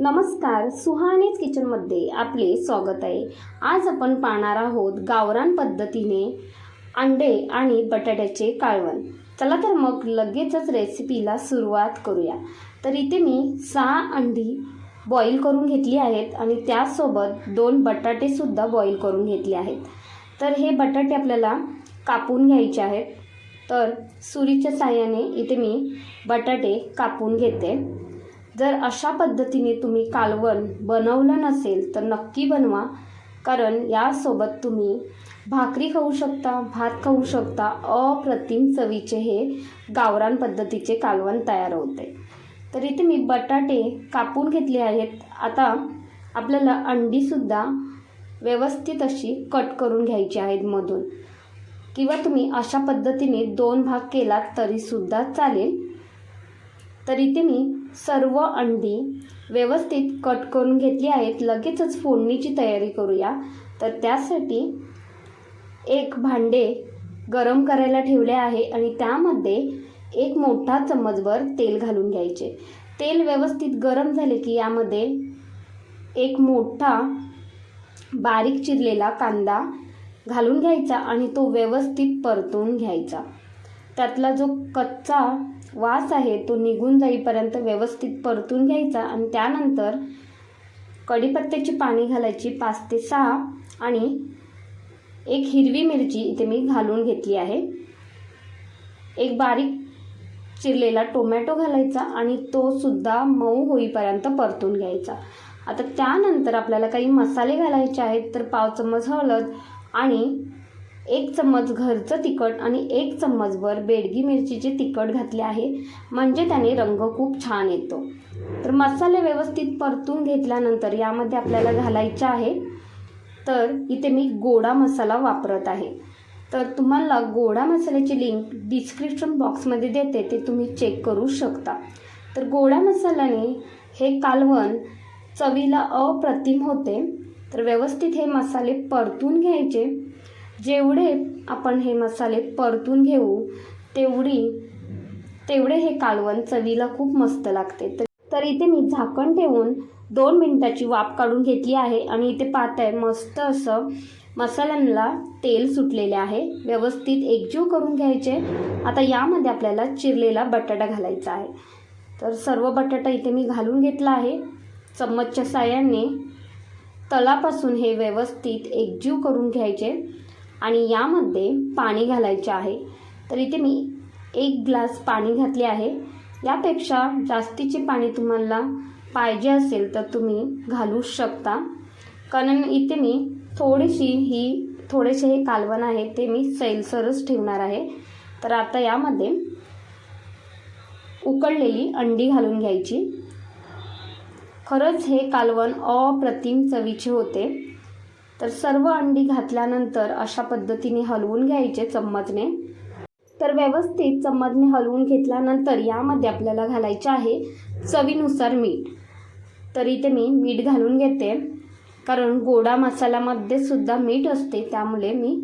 नमस्कार सुहानीज किचनमध्ये आपले स्वागत आहे. आज आपण पाहणार आहोत गावरान पद्धतीने अंडे आणि बटाट्याचे काळवण. चला तर मग लगेचच रेसिपीला सुरुवात करूया. तर इथे मी सहा अंडी बॉईल करून घेतली आहेत आणि त्यासोबत दोन बटाटेसुद्धा बॉईल करून घेतले आहेत. तर हे बटाटे आपल्याला कापून घ्यायचे आहेत. तर सुरीच्या साह्याने इथे मी बटाटे कापून घेते. जर अशा पद्धतीने तुम्ही कालवण बनवलं नसेल तर नक्की बनवा. कारण यासोबत तुम्ही भाकरी खाऊ शकता भात खाऊ शकता अप्रतिम चवीचे हे गावरान पद्धतीचे कालवण तयार होते. तर इथे मी बटाटे कापून घेतले आहेत. आता आपल्याला अंडीसुद्धा व्यवस्थित अशी कट करून घ्यायची आहेत मधून. किंवा तुम्ही अशा पद्धतीने दोन भाग केलात तरीसुद्धा चालेल. तर इथे मी सर्व अंडी व्यवस्थित कट करून घेतली आहेत. लगेचच फोडणीची तयारी करूया. तर त्यासाठी एक भांडे गरम करायला ठेवले आहे आणि त्यामध्ये एक मोठा चम्मचभर तेल घालून घ्यायचे. तेल व्यवस्थित गरम झाले की यामध्ये एक मोठा बारीक चिरलेला कांदा घालून घ्यायचा आणि तो व्यवस्थित परतून घ्यायचा. त्यातला जो कच्चा वास आहे तो निघून जाईपर्यंत व्यवस्थित परतून घ्यायचा आणि त्यानंतर कढीपत्त्याची पाणी घालायची पाच ते सहा आणि एक हिरवी मिरची इथे मी घालून घेतली आहे. एक बारीक चिरलेला टोमॅटो घालायचा आणि तो सुद्धा मऊ होईपर्यंत परतून घ्यायचा. आता त्यानंतर आपल्याला काही मसाले घालायचे आहेत तर पाव चम्मच हळद आणि एक चम्मच घरचं तिखट आणि एक चम्मचभर बेडगी मिरचीचे तिखट घातले आहे. म्हणजे त्याने रंग खूप छान येतो. तर मसाले व्यवस्थित परतून घेतल्यानंतर यामध्ये आपल्याला घालायचे आहे. तर इथे मी गोडा मसाला वापरत आहे. तर तुम्हाला गोडा मसाल्याची लिंक डिस्क्रिप्शन बॉक्समध्ये देते ते तुम्ही चेक करू शकता. तर गोडा मसाल्याने हे कालवण चवीला अप्रतिम होते. तर व्यवस्थित हे मसाले परतून घ्यायचे. जेवढे आपण हे मसाले परतून घेऊ तेवढी तेवढे हे कालवण चवीला खूप मस्त लागते. तर तर इथे मी झाकण ठेवून दोन मिनटाची वाफ काढून घेतली आहे आणि इथे पाहत आहे मस्त असं मसाल्यांना तेल सुटलेले आहे. व्यवस्थित एकजीव करून घ्यायचे. आता यामध्ये आपल्याला चिरलेला बटाटा घालायचा आहे. तर सर्व बटाटा इथे मी घालून घेतला आहे. चम्मचच्या साह्याने तलापासून हे व्यवस्थित एकजीव करून घ्यायचे. आणि यामध्ये पाणी घालायचे आहे. तर इथे मी एक ग्लास पाणी घातले आहे. यापेक्षा जास्तीचे पाणी तुम्हाला पाहिजे असेल तर तुम्ही घालू शकता. कारण इथे मी थोडीशी ही थोडेसे हे कालवण आहे ते मी सैलसरच ठेवणार आहे. तर आता यामध्ये उकळलेली अंडी घालून घ्यायची. खरंच हे कालवण अप्रतिम चवीचे होते. तर सर्व अंडी घातल्यानंतर अशा पद्धतीने हलवून घ्यायचे चम्मचने. तर व्यवस्थित चम्मचने हलवून घेतल्यानंतर यामध्ये आपल्याला घालायचे आहे चवीनुसार मीठ. तर इथे मी मीठ घालून घेते. कारण गोडा मसाल्यामध्ये सुद्धा मीठ असते त्यामुळे मी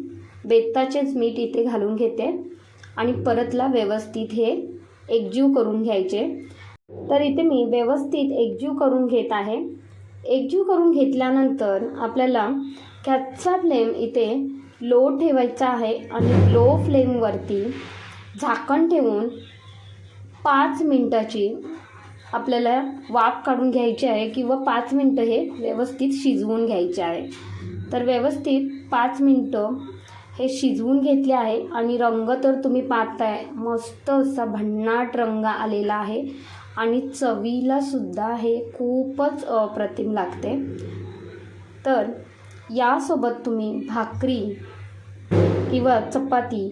बेताचेच मीठ इथे घालून घेते. आणि परतला व्यवस्थित हे एकजीव करून घ्यायचे. तर इथे मी व्यवस्थित एकजीव करून घेत आहे. एकजीव करून घेतल्यानंतर आपल्याला गॅसचा फ्लेम इथे लो ठेवायचा आहे आणि लो फ्लेमवरती झाकण ठेवून पाच मिनटाची आपल्याला वाफ काढून घ्यायची आहे किंवा पाच मिनटं हे व्यवस्थित शिजवून घ्यायचे आहे. तर व्यवस्थित पाच मिनटं हे शिजवून घेतले आहे आणि रंग तर तुम्ही पाहताय मस्त असा भन्नाट रंग आलेला आहे. आणि चवीला सुद्धा हे खूपच अप्रतिम लागते. तर यासोबत तुम्ही भाकरी किंवा चपाती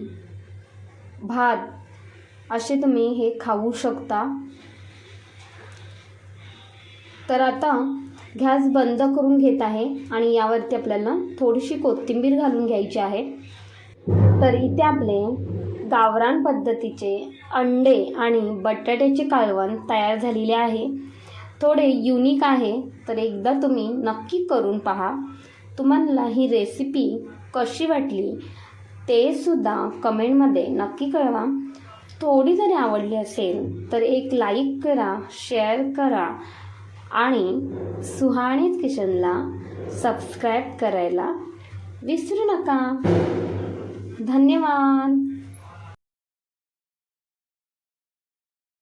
भात असे तुम्ही हे खाऊ शकता. तर आता गॅस बंद करून घेत आहे आणि यावरती आपल्याला थोडीशी कोथिंबीर घालून घ्यायची आहे. तर इथे आपले गावरान पद्धतीचे अंडे आणि बटाट्याचे कालवण तयार झालेले आहे. थोडे युनिक आहे तर एकदा तुम्ही नक्की करून पहा. तुम्हाला ही रेसिपी कशी वाटली ते सुद्धा कमेंटमध्ये नक्की कळवा. थोडी जरी आवडली असेल तर एक लाईक करा शेअर करा आणि सुहाणीच किचनला सबस्क्राईब करायला विसरू नका. धन्यवाद.